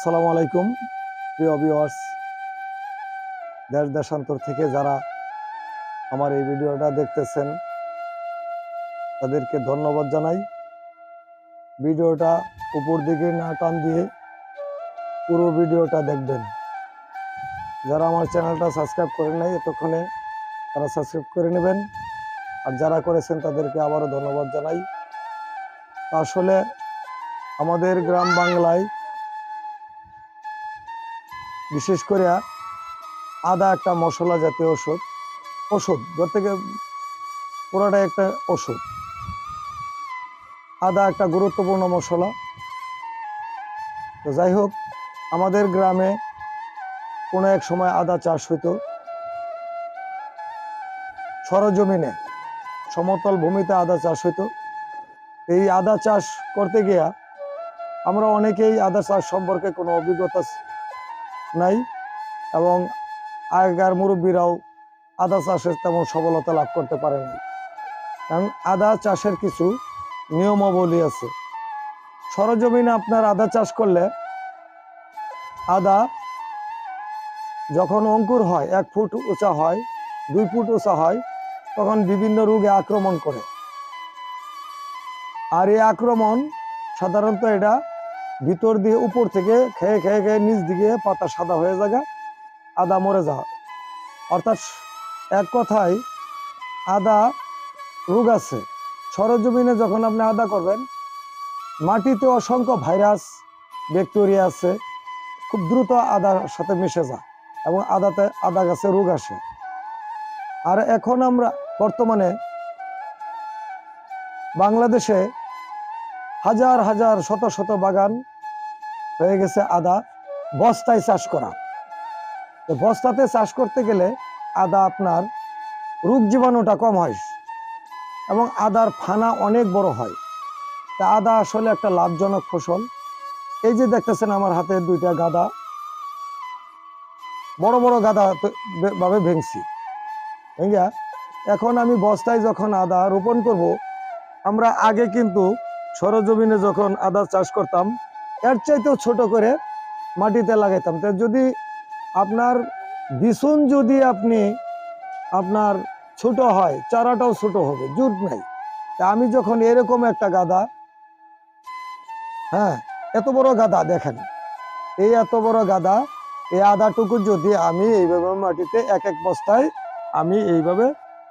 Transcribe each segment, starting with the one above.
আসসালামু আলাইকুম, প্রিয় ভিউয়ার্স দেশ দেশান্তর থেকে যারা আমার এই ভিডিওটা দেখতেছেন, তাদেরকে ধন্যবাদ জানাই। ভিডিওটা উপর দিকে না টান দিয়ে পুরো ভিডিওটা দেখবেন। যারা আমার চ্যানেলটা সাবস্ক্রাইব করেন নাই, এতক্ষণে তারা সাবস্ক্রাইব করে নেবেন। আর যারা করেছেন, তাদেরকে আবারও ধন্যবাদ জানাই। আসলে আমাদের গ্রাম বাংলায় বিশেষ করে আদা একটা মশলা জাতীয় ওষুধ ওষুধ ধর থেকে পুরোটাই একটা ওষুধ আদা একটা গুরুত্বপূর্ণ মশলা। তো যাই হোক, আমাদের গ্রামে কোনো এক সময় আদা চাষ হইতো। সরজমিনে, সমতল ভূমিতে আদা চাষ হইতো। এই আদা চাষ করতে গিয়া আমরা অনেকেই আদা চাষ সম্পর্কে কোনো অভিজ্ঞতা নাই এবং আগেকার মুরব্বীরাও আদা চাষের তেমন সফলতা লাভ করতে পারে নাই। কারণ আদা চাষের কিছু নিয়মাবলী আছে। সরজমিনে আপনার আদা চাষ করলে আদা যখন অঙ্কুর হয়, এক ফুট উঁচা হয়, দুই ফুট উঁচা হয়, তখন বিভিন্ন রোগে আক্রমণ করে। আর এই আক্রমণ সাধারণত এটা ভিতর দিয়ে উপর থেকে খেয়ে খেয়ে খেয়ে নিচ দিকে পাতা সাদা হয়ে যাবে, আদা মরে যাওয়া। অর্থাৎ এক কথায় আদা রোগ আছে। সরজমিনে যখন আপনি আদা করবেন, মাটিতে অসংখ্য ভাইরাস, ব্যাকটেরিয়া আছে, খুব দ্রুত আদার সাথে মিশে যায় এবং আদাতে, আদা গাছে রোগ আসে। আর এখন আমরা বর্তমানে বাংলাদেশে হাজার হাজার, শত শত বাগান হয়ে গেছে আদা। বস্তায় চাষ করা। তো বস্তাতে চাষ করতে গেলে আদা আপনার রোগ জীবাণুটা কম হয় এবং আদার ফানা অনেক বড় হয়। তা আদা আসলে একটা লাভজনক ফসল। এই যে দেখতেছেন আমার হাতে দুইটা গাদা। বড় বড় গাদা ভাবে ভেঙছি। ভেঙ্গা এখন আমি বস্তায় যখন আদা রোপণ করব, আমরা আগে কিন্তু সরজমিনে যখন আদা চাষ করতাম, এর চাইতেও ছোট করে মাটিতে লাগাইতাম। তা যদি আপনার বিছুন যদি আপনি আপনার ছোট হয়, চারাটাও ছোট হবে, জুট নাই। তা আমি যখন এরকম একটা গাদা হ্যাঁ এত বড় গাদা দেখেন, এই এত বড় গাদা, এই আদাটুকু যদি আমি এইভাবে মাটিতে এক এক বস্তায় আমি এইভাবে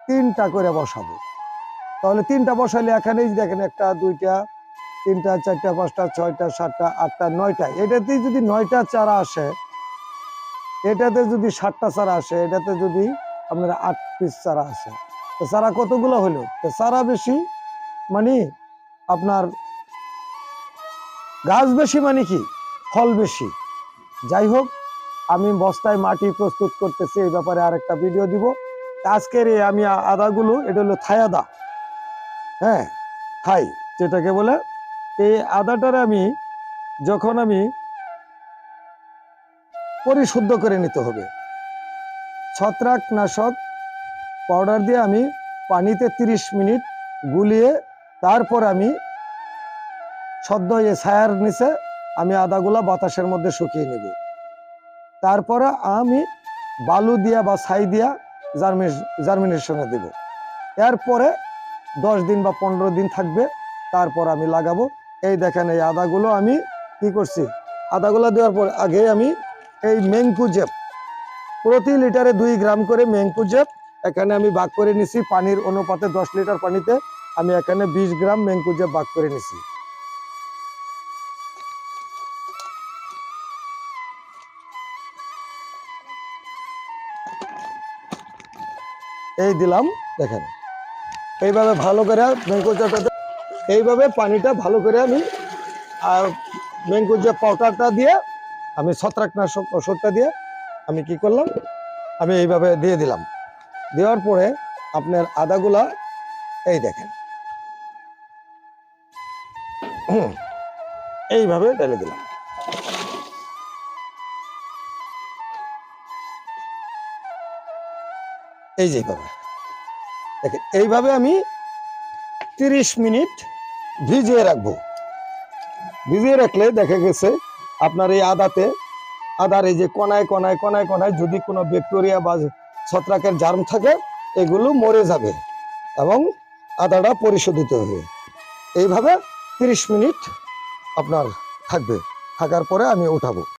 তিনটা করে বসাবো। তাহলে তিনটা বসাইলে এখানেই দেখেন একটা, দুইটা, তিনটা, চারটা, পাঁচটা, ছয়টা, সাতটা, আটটা, নয়টা। এটাতেই যদি নয়টা চারা আসে, এটাতে যদি সাতটা চারা আসে, এটাতে যদি আপনার আট পিস চারা আসে। তো চারা কতগুলো হলো? তো চারা বেশি মানে আপনার গাছ বেশি মানে কি? ফল বেশি। যাই হোক, আমি বস্তায় মাটি প্রস্তুত করতেছি, এই ব্যাপারে আরেকটা ভিডিও দিব। আজকের এই আমি আদাগুলো, এটা হলো থাই আদা হ্যাঁ থাই যেটাকে বলে এই আদাটার আমি যখন আমি পরিশুদ্ধ করে নিতে হবে। ছত্রাক নাশক পাউডার দিয়ে আমি পানিতে 30 মিনিট গুলিয়ে তারপর আমি সদ্য এ ছায়ার নিচে আমি আদাগুলা বাতাসের মধ্যে শুকিয়ে নেব। তারপরে আমি বালু দিয়া বা ছাই দিয়া জার্মিনেশনে দেব। এরপরে দশ দিন বা পনেরো দিন থাকবে, তারপর আমি লাগাবো। এই দেখেন এই আদাগুলো আমি কি করছি? আদাগুলো দেওয়ার পর আগে আমি এই মেংকুজেপ প্রতি লিটারে দুই গ্রাম করে মেংকুজেপ এখানে আমি ভাগ করে নিছি, পানির অনুপাতে দশ লিটার পানিতে আমি এখানে বিশ গ্রাম মেংকুজেপ ভাগ করে নিছি। এই দিলাম, দেখেন। এইভাবে ভালো করে মেংকুজেপটাতে এইভাবে পানিটা ভালো করে আমি আর মেংকুজেপ পাউডারটা দিয়ে আমি ছত্রাকনাশক ওষুধটা দিয়ে আমি কি করলাম? আমি এইভাবে দিয়ে দিলাম। দেওয়ার পরে আপনার আদাগুলা এই দেখেন। এইভাবে ঢেলে দিলাম। এই যে এইভাবে। দেখেন, এইভাবে আমি তিরিশ মিনিট ভিজিয়ে রাখব। ভিজিয়ে রাখলে দেখা গেছে আপনার এই আদাতে, আদার এই যে কণায় কণায় কণায় কণায় যদি কোনো ব্যাকটেরিয়া বা ছত্রাকের জার্ম থাকে, এগুলো মরে যাবে এবং আদাটা পরিশোধিত হবে। এইভাবে তিরিশ মিনিট আপনার থাকবে। থাকার পরে আমি উঠাবো।